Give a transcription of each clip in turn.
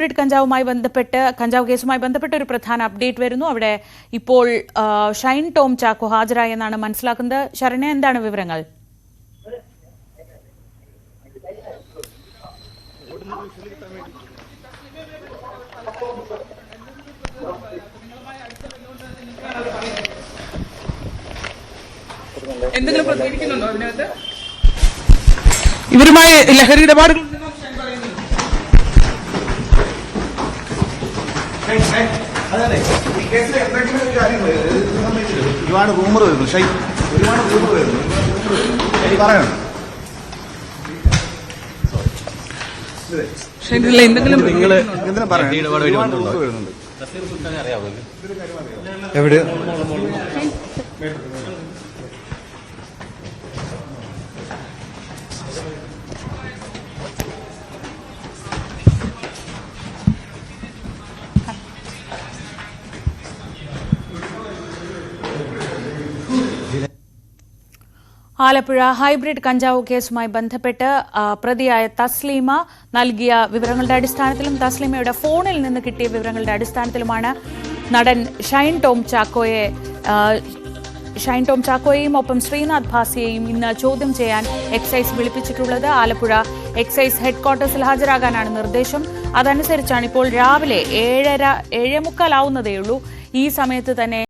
Hybrid കഞ്ചാവുമായി ബന്ധപ്പെട്ട് കഞ്ചാവ് കേസുമായി ബന്ധപ്പെട്ട ഒരു പ്രധാന അപ്ഡേറ്റ് വരുന്നു. അവിടെ ഇപ്പോൾ ഷൈൻ ടോം ചാക്കോ ഹാജരായി എന്നാണ് മനസ്സിലാക്കുന്നത്. ശരണ എന്താണ് വിവരങ്ങൾ? എന്തെങ്കിലും പ്രതികരിക്കുന്നുണ്ടോ അതിനകത്ത്? ഇവരുമായി ലഹരി ഇടപാടുകൾ അതെ ഈ കേസിൽ എന്തെങ്കിലും ഒരു കാര്യങ്ങൾ ഇത് സംബന്ധിച്ച് ഒരുപാട് റൂമർ വരുന്നു. ഷൈ ഒരുപാട് റൂമർ വരുന്നു. പറയണം. ഇതിൽ എന്തെങ്കിലും നിങ്ങൾ എന്തിനാ പറയണം ഇടപാട് വഴി ഒരുപാട് വന്നിട്ടുണ്ടോ? റൂമർ വരുന്നുണ്ട് എവിടെ ആലപ്പുഴ ഹൈബ്രിഡ് കഞ്ചാവ് കേസുമായി ബന്ധപ്പെട്ട് പ്രതിയായ തസ്ലീമ നൽകിയ വിവരങ്ങളുടെ അടിസ്ഥാനത്തിലും തസ്ലീമയുടെ ഫോണിൽ നിന്ന് കിട്ടിയ വിവരങ്ങളുടെ അടിസ്ഥാനത്തിലുമാണ് നടൻ ഷൈൻ ടോം ചാക്കോയെ ഷൈൻ ടോം ചാക്കോയെയും ഒപ്പം ശ്രീനാഥ് ഭാസിയെയും ഇന്ന് ചോദ്യം ചെയ്യാൻ എക്സൈസ് വിളിപ്പിച്ചിട്ടുള്ളത്. ആലപ്പുഴ എക്സൈസ് ഹെഡ്ക്വാർട്ടേഴ്സിൽ ഹാജരാകാനാണ് നിർദ്ദേശം. അതനുസരിച്ചാണ് ഇപ്പോൾ രാവിലെ ഏഴര ഏഴേ മുക്കാലാവുന്നതേയുള്ളൂ ഈ സമയത്ത് തന്നെ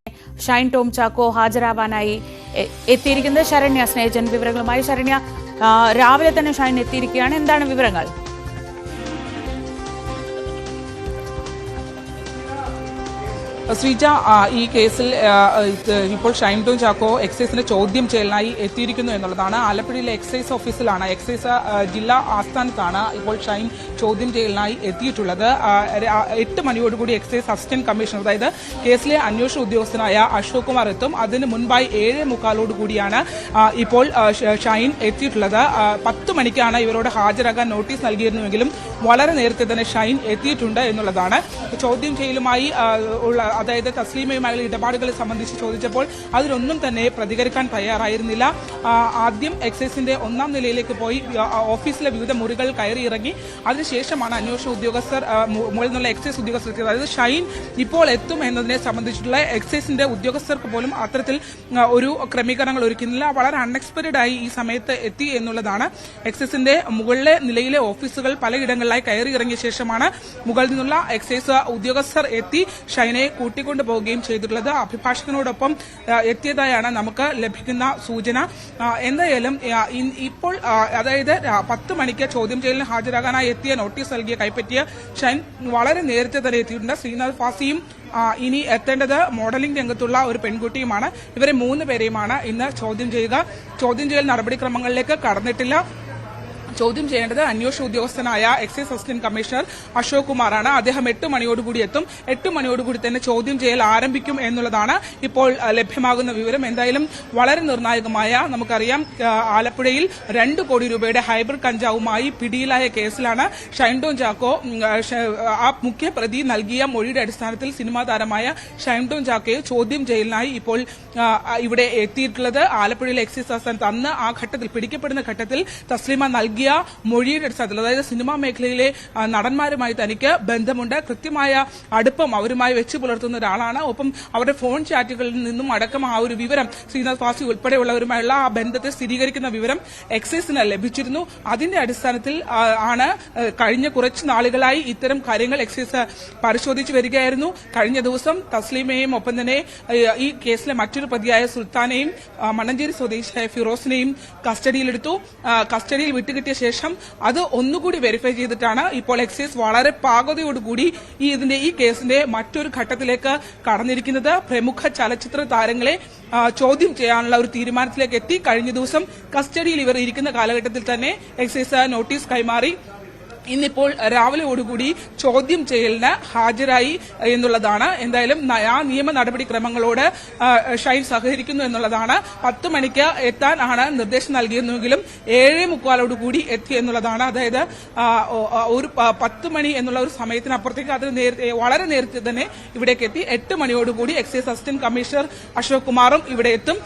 ഷൈൻ ടോം ചാക്കോ ഹാജരാവാനായി എത്തിയിരിക്കുന്നത് ശരണ്യ സ്നേഹജൻ വിവരങ്ങളുമായി. ശരണ്യ രാവിലെ തന്നെ ഷൈൻ എത്തിയിരിക്കുകയാണ്. എന്താണ് വിവരങ്ങൾ? ശ്രീജ ഈ കേസിൽ ഇപ്പോൾ ഷൈൻ ടോം ചാക്കോ എക്സൈസിന്റെ ചോദ്യം ചെയ്യലിനായി എത്തിയിരിക്കുന്നു എന്നുള്ളതാണ്. ആലപ്പുഴയിലെ എക്സൈസ് ഓഫീസിലാണ് എക്സൈസ് ജില്ലാ ആസ്ഥാനത്താണ് ഇപ്പോൾ ഷൈൻ ചോദ്യം ചെയ്യലിനായി എത്തിയിട്ടുള്ളത്. എട്ട് മണിയോടുകൂടി എക്സൈസ് അസിസ്റ്റന്റ് കമ്മീഷണർ അതായത് കേസിലെ അന്വേഷണ ഉദ്യോഗസ്ഥനായ അശോക് കുമാർ എത്തും. അതിന് മുൻപായി ഏഴ് മുക്കാലോട് കൂടിയാണ് ഇപ്പോൾ ഷൈൻ എത്തിയിട്ടുള്ളത്. പത്ത് മണിക്കാണ് ഇവരോട് ഹാജരാകാൻ നോട്ടീസ് നൽകിയിരുന്നുവെങ്കിലും വളരെ നേരത്തെ തന്നെ ഷൈൻ എത്തിയിട്ടുണ്ട് എന്നുള്ളതാണ്. ചോദ്യം ചെയ്യലുമായി ഉള്ള അതായത് തസ്ലീമയുമായുള്ള ഇടപാടുകളെ സംബന്ധിച്ച് ചോദിച്ചപ്പോൾ അതിലൊന്നും തന്നെ പ്രതികരിക്കാൻ തയ്യാറായിരുന്നില്ല. ആദ്യം എക്സൈസിന്റെ ഒന്നാം നിലയിലേക്ക് പോയി ഓഫീസിലെ വിവിധ മുറികൾ കയറി ഇറങ്ങി. അതിനുശേഷമാണ് അന്വേഷണ ഉദ്യോഗസ്ഥർ മുകളിൽ നിന്നുള്ള എക്സൈസ് ഉദ്യോഗസ്ഥർക്ക് അതായത് ഷൈൻ ഇപ്പോൾ എത്തും എന്നതിനെ സംബന്ധിച്ചിട്ടുള്ള എക്സൈസിന്റെ ഉദ്യോഗസ്ഥർക്ക് പോലും അത്തരത്തിൽ ഒരു ക്രമീകരണങ്ങൾ ഒരുക്കുന്നില്ല വളരെ അൺഎക്സ്പെക്ടഡ് ആയി ഈ സമയത്ത് എത്തി എന്നുള്ളതാണ്. എക്സൈസിന്റെ മുകളിലെ നിലയിലെ ഓഫീസുകൾ പലയിടങ്ങളിലായി കയറി ഇറങ്ങിയ ശേഷമാണ് മുകളിൽ നിന്നുള്ള എക്സൈസ് ഉദ്യോഗസ്ഥർ എത്തി ഷൈനെ കൂട്ടിക്കൊണ്ടു പോവുകയും ചെയ്തിട്ടുള്ളത് അഭിഭാഷകനോടൊപ്പം എത്തിയതായാണ് നമുക്ക് ലഭിക്കുന്ന സൂചന. എന്തായാലും ഇപ്പോൾ അതായത് പത്ത് മണിക്ക് ചോദ്യം ചെയ്യലിന് ഹാജരാകാനായി എത്തിയ നോട്ടീസ് നൽകിയ കൈപ്പറ്റിയ ഷൈൻ വളരെ നേരത്തെ തന്നെ എത്തിയിട്ടുണ്ട്. ശ്രീനാഥ് ഫാസിയും ഇനി എത്തേണ്ടത് മോഡലിംഗ് രംഗത്തുള്ള ഒരു പെൺകുട്ടിയുമാണ്. ഇവരെ മൂന്ന് പേരെയുമാണ് ഇന്ന് ചോദ്യം ചെയ്യുക. ചോദ്യം ചെയ്യൽ നടപടിക്രമങ്ങളിലേക്ക് കടന്നിട്ടില്ല. ചോദ്യം ചെയ്യേണ്ടത് അന്വേഷണ ഉദ്യോഗസ്ഥനായ എക്സൈസ് അസിസ്റ്റന്റ് കമ്മീഷണർ അശോക് കുമാറാണ്. അദ്ദേഹം എട്ട് മണിയോടുകൂടി എത്തും. എട്ട് മണിയോടുകൂടി തന്നെ ചോദ്യം ചെയ്യൽ ആരംഭിക്കും എന്നുള്ളതാണ് ഇപ്പോൾ ലഭ്യമാകുന്ന വിവരം. എന്തായാലും വളരെ നിർണായകമായ നമുക്കറിയാം ആലപ്പുഴയിൽ രണ്ട് കോടി രൂപയുടെ ഹൈബ്രിഡ് കഞ്ചാവുമായി പിടിയിലായ കേസിലാണ് ഷൈൻഡോൺ ചാക്കോ ആ, മുഖ്യ പ്രതി നൽകിയ മൊഴിയുടെ അടിസ്ഥാനത്തിൽ സിനിമാ താരമായ ഷൈൻഡോൺ ചാക്കോയെ ചോദ്യം ചെയ്യലിനായി ഇപ്പോൾ ഇവിടെ എത്തിയിട്ടുള്ളത്. ആലപ്പുഴയിലെ എക്സൈസ് ആസ്ഥാനത്ത് അന്ന് ആ ഘട്ടത്തിൽ പിടിക്കപ്പെടുന്ന ഘട്ടത്തിൽ തസ്ലിമ നൽകിയ മൊഴിയുടെ അടിസ്ഥാനത്തിൽ അതായത് സിനിമാ മേഖലയിലെ നടന്മാരുമായി തനിക്ക് ബന്ധമുണ്ട്. കൃത്യമായ അടുപ്പം അവരുമായി വെച്ച് പുലർത്തുന്ന ഒരാളാണ്. ഒപ്പം അവരുടെ ഫോൺ ചാറ്റുകളിൽ നിന്നും അടക്കം ആ ഒരു വിവരം ശ്രീനാഥ് വാസി ഉൾപ്പെടെയുള്ളവരുമായുള്ള ആ ബന്ധത്തെ സ്ഥിരീകരിക്കുന്ന വിവരം എക്സൈസിന് ലഭിച്ചിരുന്നു. അതിന്റെ അടിസ്ഥാനത്തിൽ ആണ് കഴിഞ്ഞ കുറച്ച് നാളുകളായി ഇത്തരം കാര്യങ്ങൾ എക്സൈസ് പരിശോധിച്ചു വരികയായിരുന്നു. കഴിഞ്ഞ ദിവസം തസ്ലീമയും ഒപ്പം തന്നെ ഈ കേസിലെ മറ്റൊരു പ്രതിയായ സുൽത്താനെയും മണഞ്ചേരി സ്വദേശിയായ ഫിറോസിനെയും കസ്റ്റഡിയിലെടുത്തു. കസ്റ്റഡിയിൽ വിട്ടുകിട്ടിയ ശേഷം അത് ഒന്നുകൂടി വെരിഫൈ ചെയ്തിട്ടാണ് ഇപ്പോൾ എക്സൈസ് വളരെ പാകതയോടുകൂടി ഈ ഇതിന്റെ ഈ കേസിന്റെ മറ്റൊരു ഘട്ടത്തിലേക്ക് കടന്നിരിക്കുന്നത്. പ്രമുഖ ചലച്ചിത്ര താരങ്ങളെ ചോദ്യം ചെയ്യാനുള്ള ഒരു തീരുമാനത്തിലേക്ക് എത്തി. കഴിഞ്ഞ ദിവസം കസ്റ്റഡിയിൽ ഇവർ ഇരിക്കുന്ന കാലഘട്ടത്തിൽ തന്നെ എക്സൈസ് നോട്ടീസ് കൈമാറി. ഇന്നിപ്പോൾ രാവിലെയോടുകൂടി ചോദ്യം ചെയ്യലിന് ഹാജരായി എന്നുള്ളതാണ്. എന്തായാലും ആ നിയമ നടപടിക്രമങ്ങളോട് ഷൈൻ സഹകരിക്കുന്നു എന്നുള്ളതാണ്. പത്ത് മണിക്ക് എത്താൻ ആണ് നിർദ്ദേശം നൽകിയിരുന്നെങ്കിലും ഏഴേ മുക്കാലോടുകൂടി എത്തി എന്നുള്ളതാണ്. അതായത് ഒരു പത്ത് മണി എന്നുള്ള ഒരു സമയത്തിനപ്പുറത്തേക്ക് അത് നേരത്തെ വളരെ നേരത്തെ തന്നെ ഇവിടേക്ക് എത്തി. എട്ട് മണിയോടുകൂടി എക്സൈസ് അസിസ്റ്റന്റ് കമ്മീഷണർ അശോക് കുമാറും ഇവിടെ എത്തും.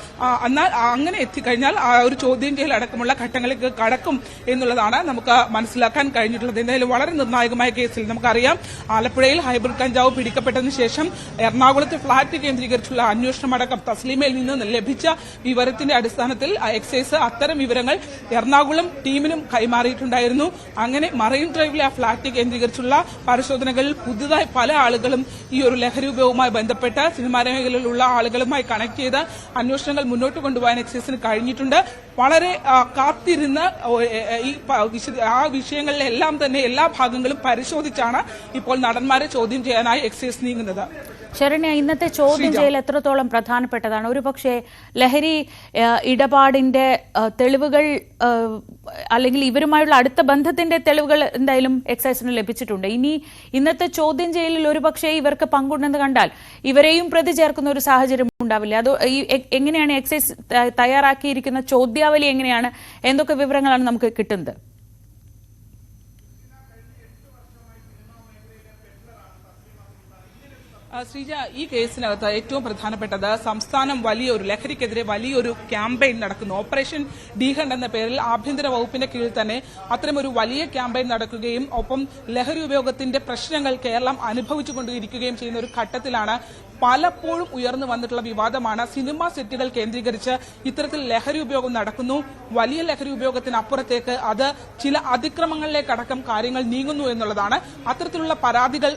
എന്നാൽ അങ്ങനെ എത്തിക്കഴിഞ്ഞാൽ ആ ഒരു ചോദ്യം ചെയ്യൽ അടക്കമുള്ള ഘട്ടങ്ങളിലേക്ക് കടക്കും എന്നുള്ളതാണ് നമുക്ക് മനസ്സിലാക്കാൻ കഴിഞ്ഞിട്ടുള്ളത്. ഉണ്ടായിട്ടുള്ളത് എന്തായാലും വളരെ നിർണായകമായ കേസിൽ നമുക്കറിയാം ആലപ്പുഴയിൽ ഹൈബ്രിഡ് കഞ്ചാവ് പിടിക്കപ്പെട്ടതിന് ശേഷം എറണാകുളത്തെ ഫ്ളാറ്റ് കേന്ദ്രീകരിച്ചുള്ള അന്വേഷണമടക്കം തസ്ലീമയിൽ നിന്ന് ലഭിച്ച വിവരത്തിന്റെ അടിസ്ഥാനത്തിൽ എക്സൈസ് അത്തരം വിവരങ്ങൾ എറണാകുളം ടീമിനും കൈമാറിയിട്ടുണ്ടായിരുന്നു. അങ്ങനെ മറൈൻ ഡ്രൈവിലെ ആ ഫ്ളാറ്റ് കേന്ദ്രീകരിച്ചുള്ള പരിശോധനകളിൽ പുതുതായി പല ആളുകളും ഈ ഒരു ലഹരി ഉപയോഗവുമായി ബന്ധപ്പെട്ട് സിനിമാ മേഖലയിലുള്ള ആളുകളുമായി കണക്ട് ചെയ്ത് അന്വേഷണങ്ങൾ മുന്നോട്ട് കൊണ്ടുപോകാൻ എക്സൈസിന് കഴിഞ്ഞിട്ടുണ്ട്. വളരെ കാത്തിരുന്ന ഈ ആ വിഷയങ്ങളിലെല്ലാം തന്നെ എല്ലാ ഭാഗങ്ങളും പരിശോധിച്ചാണ് ഇപ്പോൾ നടന്മാരെ ചോദ്യം ചെയ്യാനായി എക്സൈസ് നീങ്ങുന്നത്. ശരണ്യ ഇന്നത്തെ ചോദ്യം ചെയ്യൽ എത്രത്തോളം പ്രധാനപ്പെട്ടതാണ്? ഒരുപക്ഷെ ലഹരി ഇടപാടിന്റെ തെളിവുകൾ അല്ലെങ്കിൽ ഇവരുമായുള്ള അടുത്ത ബന്ധത്തിന്റെ തെളിവുകൾ എന്തായാലും എക്സൈസിന് ലഭിച്ചിട്ടുണ്ട്. ഇനി ഇന്നത്തെ ചോദ്യം ചെയ്യലിൽ ഒരുപക്ഷെ ഇവർക്ക് പങ്കുണ്ടെന്ന് കണ്ടാൽ ഇവരെയും പ്രതി ചേർക്കുന്ന ഒരു സാഹചര്യം ഉണ്ടാവില്ല. അത് എങ്ങനെയാണ് എക്സൈസ് തയ്യാറാക്കിയിരിക്കുന്ന ചോദ്യാവലി എങ്ങനെയാണ്? എന്തൊക്കെ വിവരങ്ങളാണ് നമുക്ക് കിട്ടുന്നത്? ശ്രീജ ഈ കേസിനകത്ത് ഏറ്റവും പ്രധാനപ്പെട്ടത് സംസ്ഥാനം വലിയൊരു ലഹരിക്കെതിരെ വലിയൊരു ക്യാമ്പയിൻ നടക്കുന്നു. ഓപ്പറേഷൻ ഡീഹണ്ട് എന്ന പേരിൽ ആഭ്യന്തര വകുപ്പിന്റെ കീഴിൽ തന്നെ അത്തരമൊരു വലിയ ക്യാമ്പയിൻ നടക്കുകയും ഒപ്പം ലഹരി ഉപയോഗത്തിന്റെ പ്രശ്നങ്ങൾ കേരളം അനുഭവിച്ചുകൊണ്ടിരിക്കുകയും ചെയ്യുന്ന ഒരു ഘട്ടത്തിലാണ് പലപ്പോഴും ഉയർന്നു വന്നിട്ടുള്ള വിവാദമാണ് സിനിമാ സെറ്റുകൾ കേന്ദ്രീകരിച്ച് ഇത്തരത്തിൽ ലഹരി ഉപയോഗം നടക്കുന്നു. വലിയ ലഹരി ഉപയോഗത്തിനപ്പുറത്തേക്ക് അത് ചില അതിക്രമങ്ങളിലേക്കടക്കം കാര്യങ്ങൾ നീങ്ങുന്നു എന്നുള്ളതാണ്. അത്തരത്തിലുള്ള പരാതികൾ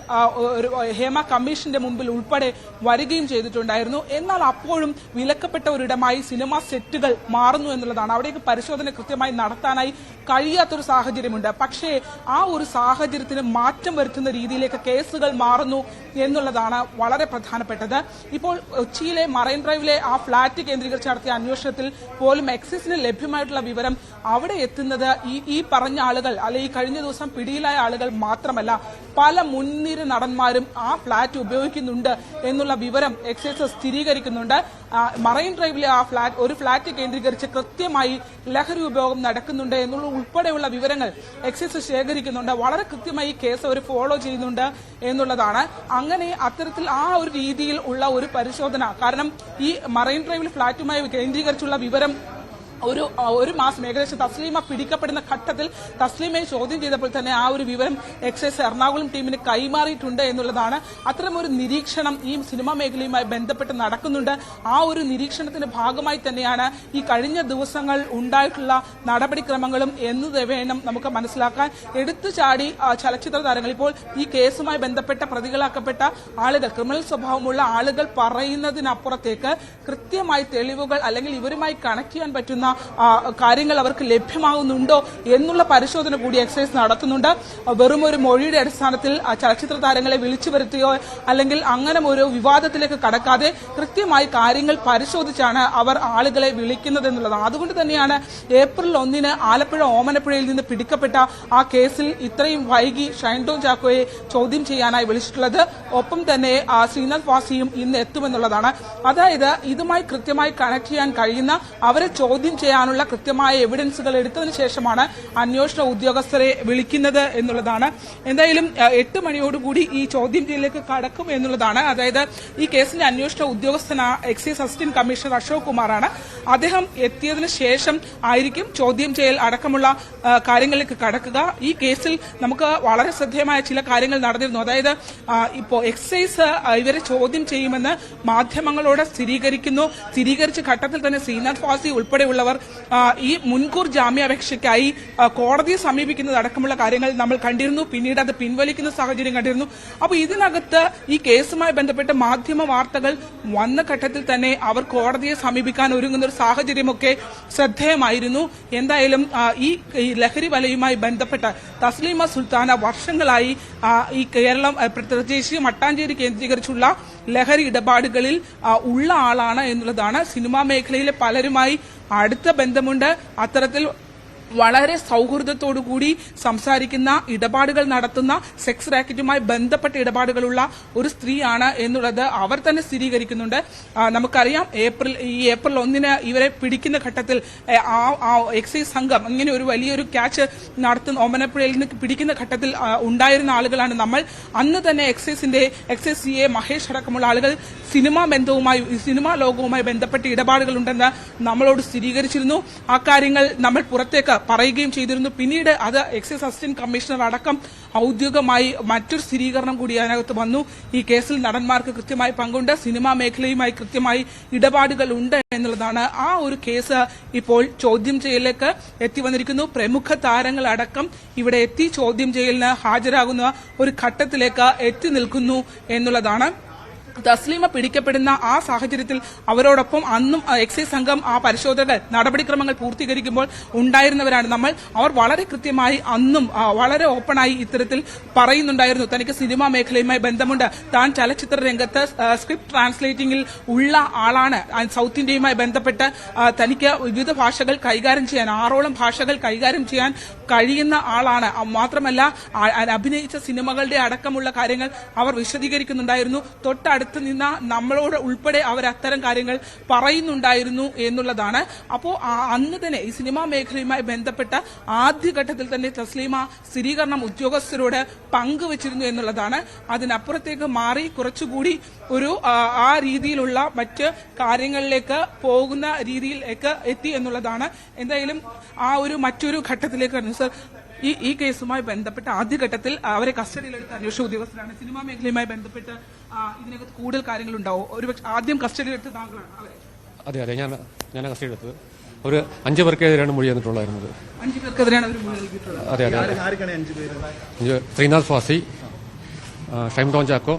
ഹേമ കമ്മീഷന്റെ മുമ്പിൽ ഉൾപ്പെടെ വരികയും ചെയ്തിട്ടുണ്ടായിരുന്നു. എന്നാൽ അപ്പോഴും വിലക്കപ്പെട്ട ഒരിടമായി സിനിമാ സെറ്റുകൾ മാറുന്നു എന്നുള്ളതാണ്. അവിടേക്ക് പരിശോധന കൃത്യമായി നടത്താനായി കഴിയാത്തൊരു സാഹചര്യമുണ്ട്. പക്ഷേ ആ ഒരു സാഹചര്യത്തിന് മാറ്റം വരുത്തുന്ന രീതിയിലേക്ക് കേസുകൾ മാറുന്നു എന്നുള്ളതാണ് വളരെ പ്രധാനപ്പെട്ടത് ഇപ്പോൾ കൊച്ചിയിലെ മറൈൻ ഡ്രൈവിലെ ആ ഫ്ളാറ്റ് കേന്ദ്രീകരിച്ച് നടത്തിയ അന്വേഷണത്തിൽ പോലും എക്സിസിന് ലഭ്യമായിട്ടുള്ള വിവരം അവിടെ എത്തുന്നത് ഈ ഈ പറഞ്ഞ ആളുകൾ അല്ലെ ഈ കഴിഞ്ഞ ദിവസം പിടിയിലായ ആളുകൾ മാത്രമല്ല പല മുൻനിര നടന്മാരും ആ ഫ്ളാറ്റ് ഉപയോഗിക്കുന്നുണ്ട് എന്നുള്ള വിവരം എക്സൈസ് സ്ഥിരീകരിക്കുന്നുണ്ട്. മറൈൻ ഡ്രൈവിലെ ആ ഫ്ളാറ്റ് ഒരു ഫ്ളാറ്റ് കേന്ദ്രീകരിച്ച് കൃത്യമായി ലഹരി ഉപയോഗം നടക്കുന്നുണ്ട് എന്നുള്ള ഉൾപ്പെടെയുള്ള വിവരങ്ങൾ എക്സൈസ് ശേഖരിക്കുന്നുണ്ട്. വളരെ കൃത്യമായി കേസ് അവർ ഫോളോ ചെയ്യുന്നുണ്ട് എന്നുള്ളതാണ്. അങ്ങനെ അത്തരത്തിൽ ആ ഒരു രീതിയിൽ ഉള്ള ഒരു പരിശോധന. കാരണം ഈ മറൈൻ ഡ്രൈവിൽ ഫ്ളാറ്റുമായി കേന്ദ്രീകരിച്ചുള്ള വിവരം ഒരു ഒരു മാസം ഏകദേശം തസ്ലീമ പിടിക്കപ്പെടുന്ന ഘട്ടത്തിൽ തസ്ലീമയെ ചോദ്യം ചെയ്തപ്പോൾ തന്നെ ആ ഒരു വിവരം എക്സൈസ് എറണാകുളം ടീമിന് കൈമാറിയിട്ടുണ്ട് എന്നുള്ളതാണ് അത്തരമൊരു നിരീക്ഷണം ഈ സിനിമാ മേഖലയുമായി ബന്ധപ്പെട്ട് നടക്കുന്നുണ്ട്. ആ ഒരു നിരീക്ഷണത്തിന്റെ ഭാഗമായി തന്നെയാണ് ഈ കഴിഞ്ഞ ദിവസങ്ങൾ ഉണ്ടായിട്ടുള്ള നടപടിക്രമങ്ങളും എന്ന് വേണം നമുക്ക് മനസ്സിലാക്കാൻ. എടുത്തു ചാടി ചലച്ചിത്ര താരങ്ങൾ ഇപ്പോൾ ഈ കേസുമായി ബന്ധപ്പെട്ട പ്രതികളാക്കപ്പെട്ട ആളുകൾ ക്രിമിനൽ സ്വഭാവമുള്ള ആളുകൾ പറയുന്നതിനപ്പുറത്തേക്ക് കൃത്യമായി തെളിവുകൾ അല്ലെങ്കിൽ ഇവരുമായി കണക്ട് ചെയ്യാൻ പറ്റുന്ന ആ, കാര്യങ്ങൾ അവർക്ക് ലഭ്യമാകുന്നുണ്ടോ എന്നുള്ള പരിശോധന കൂടി എക്സൈസ് നടത്തുന്നുണ്ട്. വെറും ഒരു മൊഴിയുടെ അടിസ്ഥാനത്തിൽ ചലച്ചിത്ര താരങ്ങളെ വിളിച്ചു വരുത്തുകയോ അല്ലെങ്കിൽ അങ്ങനെ ഒരു വിവാദത്തിലേക്ക് കടക്കാതെ കൃത്യമായി കാര്യങ്ങൾ പരിശോധിച്ചാണ് അവർ ആളുകളെ വിളിക്കുന്നത് എന്നുള്ളതാണ് അതുകൊണ്ട് തന്നെയാണ് ഏപ്രിൽ ഒന്നിന് ആലപ്പുഴ ഓമനപ്പുഴയിൽ നിന്ന് പിടിക്കപ്പെട്ട ആ കേസിൽ ഇത്രയും വൈകി ഷൈൻഡോ ചാക്കോയെ ചോദ്യം ചെയ്യാനായി വിളിച്ചിട്ടുള്ളത്. ഒപ്പം തന്നെ ആ, ശ്രീനാഥ് വാസിയും ഇന്ന് എത്തുമെന്നുള്ളതാണ്. അതായത് ഇതുമായി കൃത്യമായി കണക്ട് ചെയ്യാൻ കഴിയുന്ന അവരെ ചോദ്യം ചെയ്യാനുള്ള കൃത്യമായ എവിഡൻസുകൾ എടുത്തതിനു ശേഷമാണ് അന്വേഷണ ഉദ്യോഗസ്ഥരെ വിളിക്കുന്നത് എന്നുള്ളതാണ്. എന്തായാലും എട്ട് മണിയോടുകൂടി ഈ ചോദ്യം ചെയ്യലിലേക്ക് കടക്കും എന്നുള്ളതാണ്. അതായത് ഈ കേസിന്റെ അന്വേഷണ ഉദ്യോഗസ്ഥന എക്സൈസ് അസിസ്റ്റന്റ് കമ്മീഷണർ അശോക് കുമാറാണ്. അദ്ദേഹം എത്തിയതിനു ശേഷം ആയിരിക്കും ചോദ്യം ചെയ്യൽ അടക്കമുള്ള കാര്യങ്ങളിലേക്ക് കടക്കുക. ഈ കേസിൽ നമുക്ക് വളരെ ശ്രദ്ധേയമായ ചില കാര്യങ്ങൾ നടന്നിരുന്നു. അതായത് ഇപ്പോൾ ഇപ്പോ എക്സൈസ് ഇവരെ ചോദ്യം ചെയ്യുമെന്ന് മാധ്യമങ്ങളോട് സ്ഥിരീകരിക്കുന്നു. സ്ഥിരീകരിച്ച ഘട്ടത്തിൽ തന്നെ ശ്രീനാഥ് ഫാസി ഉൾപ്പെടെയുള്ളവർ ആ, ഈ മുൻകൂർ ജാമ്യാപേക്ഷയ്ക്കായി കോടതിയെ സമീപിക്കുന്നത് അടക്കമുള്ള കാര്യങ്ങൾ നമ്മൾ കണ്ടിരുന്നു. പിന്നീട് അത് പിൻവലിക്കുന്ന സാഹചര്യം കണ്ടിരുന്നു. അപ്പോൾ ഇതിനകത്ത് ഈ കേസുമായി ബന്ധപ്പെട്ട് മാധ്യമ വാർത്തകൾ വന്ന ഘട്ടത്തിൽ തന്നെ അവർ കോടതിയെ സമീപിക്കാൻ ഒരുങ്ങുന്ന ഒരു സാഹചര്യമൊക്കെ ശ്രദ്ധേയമായിരുന്നു. എന്തായാലും ഈ ലഹരി വലയുമായി ബന്ധപ്പെട്ട തസ്ലീമ സുൽത്താന വർഷങ്ങളായി ഈ കേരളം പ്രത്യേകിച്ച് മട്ടാഞ്ചേരി കേന്ദ്രീകരിച്ചുള്ള ലഹരി ഇടപാടുകളിൽ ഉള്ള ആളാണ് എന്നുള്ളതാണ് സിനിമാ മേഖലയിലെ പലരുമായി അടുത്ത ബന്ധമുണ്ട്. അത്തരത്തിൽ വളരെ സൗഹൃദത്തോടു കൂടി സംസാരിക്കുന്ന ഇടപാടുകൾ നടത്തുന്ന സെക്സ് റാക്കറ്റുമായി ബന്ധപ്പെട്ട ഇടപാടുകളുള്ള ഒരു സ്ത്രീയാണ് എന്നുള്ളത് അവർ തന്നെ സ്ഥിരീകരിക്കുന്നുണ്ട്. നമുക്കറിയാം ഏപ്രിൽ ഈ ഏപ്രിൽ ഒന്നിന് ഇവരെ പിടിക്കുന്ന ഘട്ടത്തിൽ എക്സൈസ് സംഘം ഇങ്ങനെ ഒരു വലിയൊരു ക്യാച്ച് നടത്തുന്ന ഓമനപ്പുഴയിൽ നിന്ന് പിടിക്കുന്ന ഘട്ടത്തിൽ ഉണ്ടായിരുന്ന ആളുകളാണ് നമ്മൾ. അന്ന് തന്നെ എക്സൈസിന്റെ എക്സൈസ് സി എ മഹേഷ് അടക്കമുള്ള ആളുകൾ സിനിമാ ബന്ധവുമായി സിനിമാ ലോകവുമായി ബന്ധപ്പെട്ട ഇടപാടുകളുണ്ടെന്ന് നമ്മളോട് സ്ഥിരീകരിച്ചിരുന്നു. ആ കാര്യങ്ങൾ നമ്മൾ പുറത്തേക്ക് പറയുകയും ചെയ്തിരുന്നു. പിന്നീട് അത് എക്സൈസ് അസിസ്റ്റന്റ് കമ്മീഷണർ അടക്കം ഔദ്യോഗികമായി മറ്റൊരു സ്ഥിരീകരണം കൂടി അതിനകത്ത് വന്നു. ഈ കേസിൽ നടന്മാർക്ക് കൃത്യമായി പങ്കുണ്ട്. സിനിമാ മേഖലയുമായി കൃത്യമായി ഇടപാടുകൾ ഉണ്ട് എന്നുള്ളതാണ് ആ ഒരു കേസ് ഇപ്പോൾ ചോദ്യം ചെയ്യലിലേക്ക് എത്തി വന്നിരിക്കുന്നു. പ്രമുഖ താരങ്ങൾ അടക്കം ഇവിടെ എത്തി ചോദ്യം ചെയ്യലിന് ഹാജരാകുന്ന ഒരു ഘട്ടത്തിലേക്ക് എത്തി നിൽക്കുന്നു എന്നുള്ളതാണ് തസ്ലീമ പിടിക്കപ്പെടുന്ന ആ സാഹചര്യത്തിൽ അവരോടൊപ്പം അന്നും എക്സൈസ് സംഘം ആ പരിശോധനകൾ നടപടിക്രമങ്ങൾ പൂർത്തീകരിക്കുമ്പോൾ ഉണ്ടായിരുന്നവരാണ് നമ്മൾ. അവർ വളരെ കൃത്യമായി അന്നും വളരെ ഓപ്പണായി ഇത്തരത്തിൽ പറയുന്നുണ്ടായിരുന്നു. തനിക്ക് സിനിമാ മേഖലയുമായി ബന്ധമുണ്ട്. താൻ ചലച്ചിത്ര രംഗത്ത് സ്ക്രിപ്റ്റ് ട്രാൻസ്ലേറ്റിംഗിൽ ഉള്ള ആളാണ്. സൗത്ത് ഇന്ത്യയുമായി ബന്ധപ്പെട്ട് തനിക്ക് വിവിധ ഭാഷകൾ കൈകാര്യം ചെയ്യാൻ ആറോളം ഭാഷകൾ കൈകാര്യം ചെയ്യാൻ കഴിയുന്ന ആളാണ്. മാത്രമല്ല അഭിനയിച്ച സിനിമകളുടെ അടക്കമുള്ള കാര്യങ്ങൾ അവർ വിശദീകരിക്കുന്നുണ്ടായിരുന്നു. തൊട്ടടുത്ത് നിന്ന നമ്മളോട് ഉൾപ്പെടെ അവർ അത്തരം കാര്യങ്ങൾ പറയുന്നുണ്ടായിരുന്നു എന്നുള്ളതാണ്. അപ്പോൾ അന്ന് തന്നെ ഈ സിനിമാ മേഖലയുമായി ബന്ധപ്പെട്ട ആദ്യഘട്ടത്തിൽ തന്നെ തസ്ലീമ സ്ഥിരീകരണം ഉദ്യോഗസ്ഥരോട് പങ്കുവച്ചിരുന്നു എന്നുള്ളതാണ്. അതിനപ്പുറത്തേക്ക് മാറി കുറച്ചുകൂടി ഒരു ആ, രീതിയിലുള്ള മറ്റ് കാര്യങ്ങളിലേക്ക് പോകുന്ന രീതിയിലേക്ക് എത്തി എന്നുള്ളതാണ്. എന്തായാലും ആ ഒരു മറ്റൊരു ഘട്ടത്തിലേക്ക് സർ ഈ ഈ കേസുമായി ബന്ധപ്പെട്ട് ആദ്യഘട്ടത്തിൽ അവരെ കസ്റ്റഡിയിലെടുത്ത അന്വേഷണ ഉദ്യോഗസ്ഥരാണ്. സിനിമാ മേഖലയുമായി ബന്ധപ്പെട്ട് ഇതിനകത്ത് കൂടുതൽ കാര്യങ്ങൾ ഉണ്ടാവും ഒരുപക്ഷെ ആദ്യം കസ്റ്റഡിയിലെടുത്ത താങ്കളാണ് അവരെ. അതെ അതെ ഞാൻ ഞാൻ കസ്റ്റഡി എടുത്തത് ഒരു അഞ്ച് പേർക്കെതിരെയാണ് മൊഴി തന്നിട്ടുണ്ടായിരുന്നത് അതെ അതെ അതെ. ശ്രീനാഥ് ഫാസി ആ, ഷൈം ടോൺ ചാക്കോ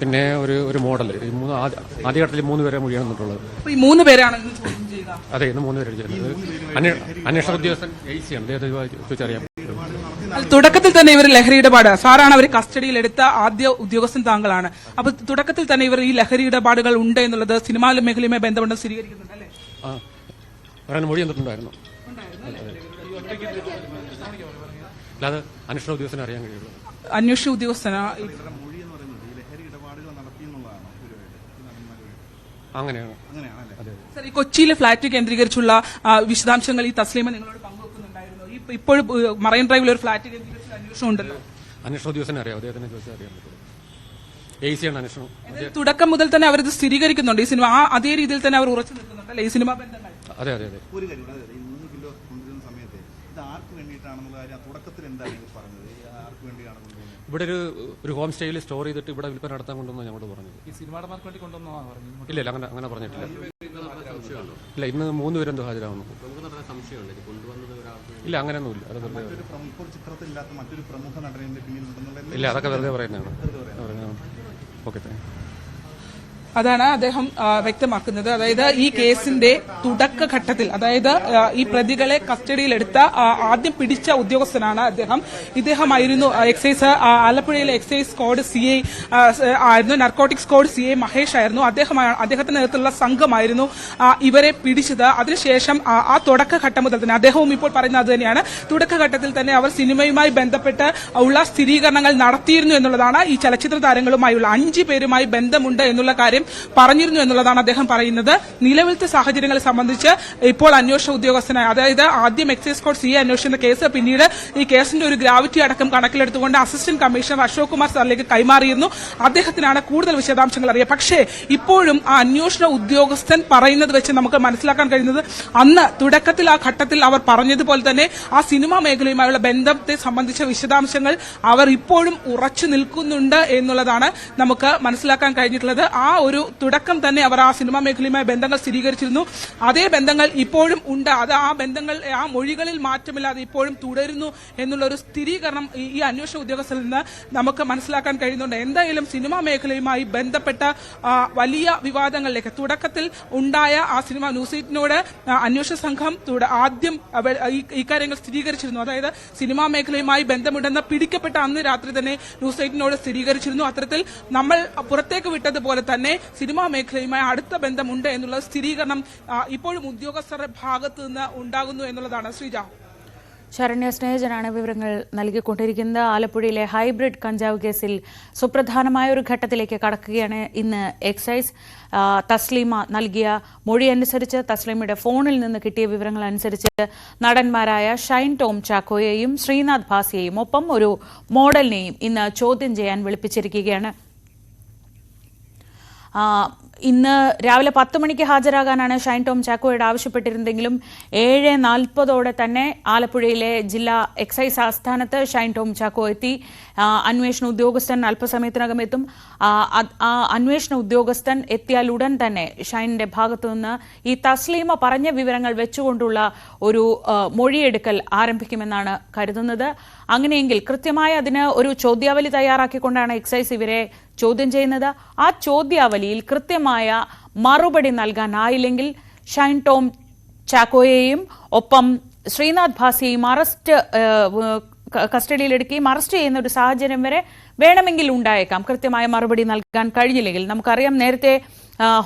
പിന്നെ ഒരു ഒരു മോഡൽ ഈ മൂന്ന് ആദ്യ ആദ്യഘട്ടത്തിൽ മൂന്ന് പേരെ മൊഴിയാണ് തന്നിട്ടുള്ളത്. ഈ മൂന്ന് പേരാണ് അതെ ഇന്ന് മൂന്ന് പേര് അന്വേഷണ ഉദ്യോഗസ്ഥൻ എയ്സിയാണ് അദ്ദേഹത്തെ ചോദിച്ചറിയാം. തുടക്കത്തിൽ തന്നെ ഇവർ ലഹരി ഇടപാട് സാറാണ് അവർ കസ്റ്റഡിയിൽ എടുത്ത ആദ്യ ഉദ്യോഗസ്ഥൻ താങ്കളാണ്. അപ്പൊ തുടക്കത്തിൽ തന്നെ ഇവർ ഈ ലഹരി ഇടപാടുകൾ ഉണ്ട് എന്നുള്ളത് സിനിമാ മേഖലയുമായി ബന്ധപ്പെട്ട് സ്ഥിരീകരിക്കുന്നുണ്ട് അല്ലേ? ആ പറയാൻ മൊഴി തന്നിട്ടുണ്ടായിരുന്നു. അല്ലാതെ അന്വേഷണ ഉദ്യോഗസ്ഥനെ അറിയാൻ കഴിയുള്ളൂ. അന്വേഷണ ഉദ്യോഗസ്ഥനാ ഈ മൊഴി എന്ന് പറയുന്നത് ഈ ലഹരി ഇടപാടുകൾ നടത്തി എന്നുള്ളതാണ് അങ്ങനെയാണ്. അങ്ങനെയാണല്ലേ? അതെ. സർ ഈ കൊച്ചിയിലെ ഫ്ളാറ്റ് കേന്ദ്രീകരിച്ചുള്ള വിശദാംശങ്ങൾ ഈ തസ്ലീമ നിങ്ങളോട് പങ്കുവെക്കുന്നുണ്ടായിരുന്നു. ഇപ്പോൾ ഇപ്പോഴും മറൈൻ ഡ്രൈവിൽ ഒരു ഫ്ളാറ്റ് കേന്ദ്രീകരിച്ചുള്ള അന്വേഷണം ഉണ്ടല്ലോ. അന്വേഷണ ഉദ്യോഗസ്ഥനെ അറിയാം. അദ്ദേഹത്തിനെ ചോദിച്ചാൽ അറിയാൻ പറ്റുള്ളൂ അന്വേഷണം. തുടക്കം മുതൽ തന്നെ അവരിത് സ്ഥിരീകരിക്കുന്നുണ്ട്. ഈ സിനിമ ആ അതേ രീതിയിൽ തന്നെ അവർ ഉറച്ചു നിൽക്കുന്നുണ്ട് അല്ലേ? ഈ സിനിമ ബന്ധങ്ങൾ. അതെ അതെ അതെ. ഒരു കാര്യം സമയത്ത് ഇത് ആർക്ക് വേണ്ടിയിട്ടാണെന്നുള്ള കാര്യം തുടക്കത്തിൽ എന്താണ് പറഞ്ഞത്? ആർക്ക് ഇവിടെ ഒരു ഒരു ഹോം സ്റ്റേയിൽ സ്റ്റോർ ചെയ്തിട്ട് ഇവിടെ വിൽപ്പന നടത്താൻ കൊണ്ടുവന്നു ഞങ്ങളോട് പറഞ്ഞത്. ഈ സിനിമാടന്മാർക്ക് വേണ്ടി കൊണ്ടുവന്നതാണ് പറഞ്ഞു ഇല്ല ഇല്ല അങ്ങനെ അങ്ങനെ പറഞ്ഞിട്ടില്ല. ഇല്ല ഇന്ന് മൂന്ന് പേരെന്തോ ഹാജരാകുന്നു ഇല്ല അങ്ങനെയൊന്നുമില്ല. അത് വെറുതെ ഒരു പ്രമുഖ ഇപ്പോൾ ചിത്രത്തിലില്ലാത്ത മറ്റൊരു പ്രമുഖ നടനെ ഇല്ല അതൊക്കെ വെറുതെ പറയുന്നതാണ്. ഓക്കെ താങ്ക് അതാണ് അദ്ദേഹം വ്യക്തമാക്കുന്നത്. അതായത് ഈ കേസിന്റെ തുടക്കഘട്ടത്തിൽ അതായത് ഈ പ്രതികളെ കസ്റ്റഡിയിലെടുത്ത ആദ്യം പിടിച്ച ഉദ്യോഗസ്ഥനാണ് അദ്ദേഹം. ഇദ്ദേഹമായിരുന്നു എക്സൈസ് ആലപ്പുഴയിലെ എക്സൈസ് കോഡ് സി ഐ ആയിരുന്നു narcotics code C I Mahesh ആയിരുന്നു. അദ്ദേഹമാണ് അദ്ദേഹത്തിന്റെ നേതൃത്വത്തിലുള്ള സംഘമായിരുന്നു ഇവരെ പിടിച്ചത്. അതിനുശേഷം ആ, തുടക്കഘട്ടം മുതൽ തന്നെ അദ്ദേഹവും ഇപ്പോൾ പറയുന്നത് തന്നെയാണ് തുടക്കഘട്ടത്തിൽ തന്നെ അവർ സിനിമയുമായി ബന്ധപ്പെട്ട് ഉള്ള സ്ഥിരീകരണങ്ങൾ നടത്തിയിരുന്നു എന്നുള്ളതാണ് ഈ ചലച്ചിത്ര താരങ്ങളുമായുള്ള അഞ്ചു പേരുമായി ബന്ധമുണ്ട് എന്നുള്ള കാര്യം പറഞ്ഞിരുന്നു എന്നുള്ളതാണ് അദ്ദേഹം പറയുന്നത്. നിലവിലത്തെ സാഹചര്യങ്ങളെ സംബന്ധിച്ച് ഇപ്പോൾ അന്വേഷണ ഉദ്യോഗസ്ഥനായ അതായത് ആദ്യം എക്സൈസ് കോഡ് സി അന്വേഷിക്കുന്ന കേസ് പിന്നീട് ഈ കേസിന്റെ ഒരു ഗ്രാവിറ്റി അടക്കം കണക്കിലെടുത്തുകൊണ്ട് അസിസ്റ്റന്റ് കമ്മീഷണർ അശോക് കുമാർ സാറിലേക്ക് കൈമാറിയിരുന്നു. അദ്ദേഹത്തിനാണ് കൂടുതൽ വിശദാംശങ്ങൾ അറിയുക. പക്ഷേ ഇപ്പോഴും ആ അന്വേഷണ ഉദ്യോഗസ്ഥൻ പറയുന്നത് വെച്ച് നമുക്ക് മനസ്സിലാക്കാൻ കഴിയുന്നത് അന്ന് തുടക്കത്തിൽ ആ ഘട്ടത്തിൽ അവർ പറഞ്ഞതുപോലെ തന്നെ ആ സിനിമാ മേഖലയുമായുള്ള ബന്ധത്തെ സംബന്ധിച്ച വിശദാംശങ്ങൾ അവർ ഇപ്പോഴും ഉറച്ചു നിൽക്കുന്നുണ്ട് എന്നുള്ളതാണ് നമുക്ക് മനസ്സിലാക്കാൻ കഴിഞ്ഞിട്ടുള്ളത്. ആ തുടക്കം തന്നെ അവർ ആ സിനിമാ മേഖലയുമായി ബന്ധങ്ങൾ സ്ഥിരീകരിച്ചിരുന്നു. അതേ ബന്ധങ്ങൾ ഇപ്പോഴും ഉണ്ട്. അത് ആ ബന്ധങ്ങൾ ആ മൊഴികളിൽ മാറ്റമില്ലാതെ ഇപ്പോഴും തുടരുന്നു എന്നുള്ള ഒരു സ്ഥിരീകരണം ഈ അന്വേഷണ ഉദ്യോഗസ്ഥരിൽ നിന്ന് നമുക്ക് മനസ്സിലാക്കാൻ കഴിയുന്നുണ്ട്. എന്തായാലും സിനിമാ മേഖലയുമായി ബന്ധപ്പെട്ട വലിയ വിവാദങ്ങളിലേക്ക് തുടക്കത്തിൽ ഉണ്ടായ ആ സിനിമ ന്യൂസ് അന്വേഷണ സംഘം ആദ്യം ഇക്കാര്യങ്ങൾ സ്ഥിരീകരിച്ചിരുന്നു. അതായത് സിനിമാ മേഖലയുമായി ബന്ധമുണ്ടെന്ന് പിടിക്കപ്പെട്ട അന്ന് രാത്രി തന്നെ ന്യൂസൈറ്റിനോട് സ്ഥിരീകരിച്ചിരുന്നു. അത്തരത്തിൽ നമ്മൾ പുറത്തേക്ക് വിട്ടതുപോലെ തന്നെ സിനിമാ മേഖലയുമായി അടുത്ത ബന്ധമുണ്ട് എന്നുള്ള സ്ഥിരീകരണം ഇപ്പോഴും ഉദ്യോഗസ്ഥരുടെ ഭാഗത്ത് നിന്ന് ഉണ്ടാകുന്നു എന്നുള്ളതാണ്. ശ്രീജ. ശരണ്യ സ്നേഹജനാണ് വിവരങ്ങൾ നൽകിക്കൊണ്ടിരിക്കുന്നത്. ആലപ്പുഴയിലെ ഹൈബ്രിഡ് കഞ്ചാവ് കേസിൽ സുപ്രധാനമായ ഒരു ഘട്ടത്തിലേക്ക് കടക്കുകയാണ് ഇന്ന് എക്സൈസ്. തസ്ലീമ നൽകിയ മൊഴി അനുസരിച്ച് തസ്ലീമയുടെ ഫോണിൽ നിന്ന് കിട്ടിയ വിവരങ്ങൾ അനുസരിച്ച് നടന്മാരായ ഷൈൻ ടോം ചാക്കോയെയും ശ്രീനാഥ് ഭാസിയെയും ഒപ്പം ഒരു മോഡലിനെയും ഇന്ന് ചോദ്യം ചെയ്യാൻ വിളിപ്പിച്ചിരിക്കുകയാണ്. ഇന്ന് രാവിലെ പത്ത് മണിക്ക് ഹാജരാകാനാണ് ഷൈൻ ടോം ചാക്കോയോട് ആവശ്യപ്പെട്ടിരുന്നെങ്കിലും ഏഴ് നാൽപ്പതോടെ തന്നെ ആലപ്പുഴയിലെ ജില്ലാ എക്സൈസ് ആസ്ഥാനത്ത് ഷൈൻ ടോം ചാക്കോ എത്തി. അന്വേഷണ ഉദ്യോഗസ്ഥൻ അല്പസമയത്തിനകം എത്തും. ആ, അന്വേഷണ ഉദ്യോഗസ്ഥൻ എത്തിയാൽ ഉടൻ തന്നെ ഷൈനിന്റെ ഭാഗത്തു നിന്ന് ഈ തസ്ലീമ പറഞ്ഞ വിവരങ്ങൾ വെച്ചുകൊണ്ടുള്ള ഒരു മൊഴിയെടുക്കൽ ആരംഭിക്കുമെന്നാണ് കരുതുന്നത്. അങ്ങനെയെങ്കിൽ കൃത്യമായി അതിന് ഒരു ചോദ്യാവലി തയ്യാറാക്കിക്കൊണ്ടാണ് എക്സൈസ് ഇവരെ ചോദ്യം ചെയ്യുന്നത്. ആ ചോദ്യാവലിയിൽ കൃത്യമായ മറുപടി നൽകാനായില്ലെങ്കിൽ ഷൈൻ ടോം ചാക്കോയെയും ഒപ്പം ശ്രീനാഥ് ഭാസിയെയും അറസ്റ്റ് കസ്റ്റഡിയിലെടുക്കുകയും അറസ്റ്റ് ചെയ്യുന്ന ഒരു സാഹചര്യം വരെ വേണമെങ്കിൽ ഉണ്ടായേക്കാം. കൃത്യമായ മറുപടി നൽകാൻ കഴിഞ്ഞില്ലെങ്കിൽ നമുക്കറിയാം നേരത്തെ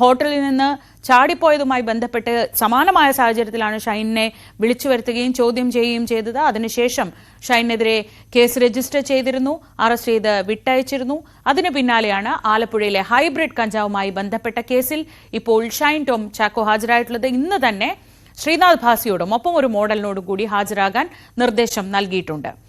ഹോട്ടലിൽ നിന്ന് ചാടിപ്പോയതുമായി ബന്ധപ്പെട്ട് സമാനമായ സാഹചര്യത്തിലാണ് ഷൈനിനെ വിളിച്ചു വരുത്തുകയും ചോദ്യം ചെയ്യുകയും ചെയ്തത്. അതിനുശേഷം ഷൈനെതിരെ കേസ് രജിസ്റ്റർ ചെയ്തിരുന്നു. അറസ്റ്റ് ചെയ്ത് വിട്ടയച്ചിരുന്നു. അതിനു പിന്നാലെയാണ് ആലപ്പുഴയിലെ ഹൈബ്രിഡ് കഞ്ചാവുമായി ബന്ധപ്പെട്ട കേസിൽ ഇപ്പോൾ ഷൈൻ ടോം ചാക്കോ ഹാജരായിട്ടുള്ളത്. ഇന്ന് തന്നെ ശ്രീനാഥ് ഭാസിയോടും ഒപ്പം ഒരു മോഡലിനോടും കൂടി ഹാജരാകാൻ നിർദ്ദേശം നൽകിയിട്ടുണ്ട്.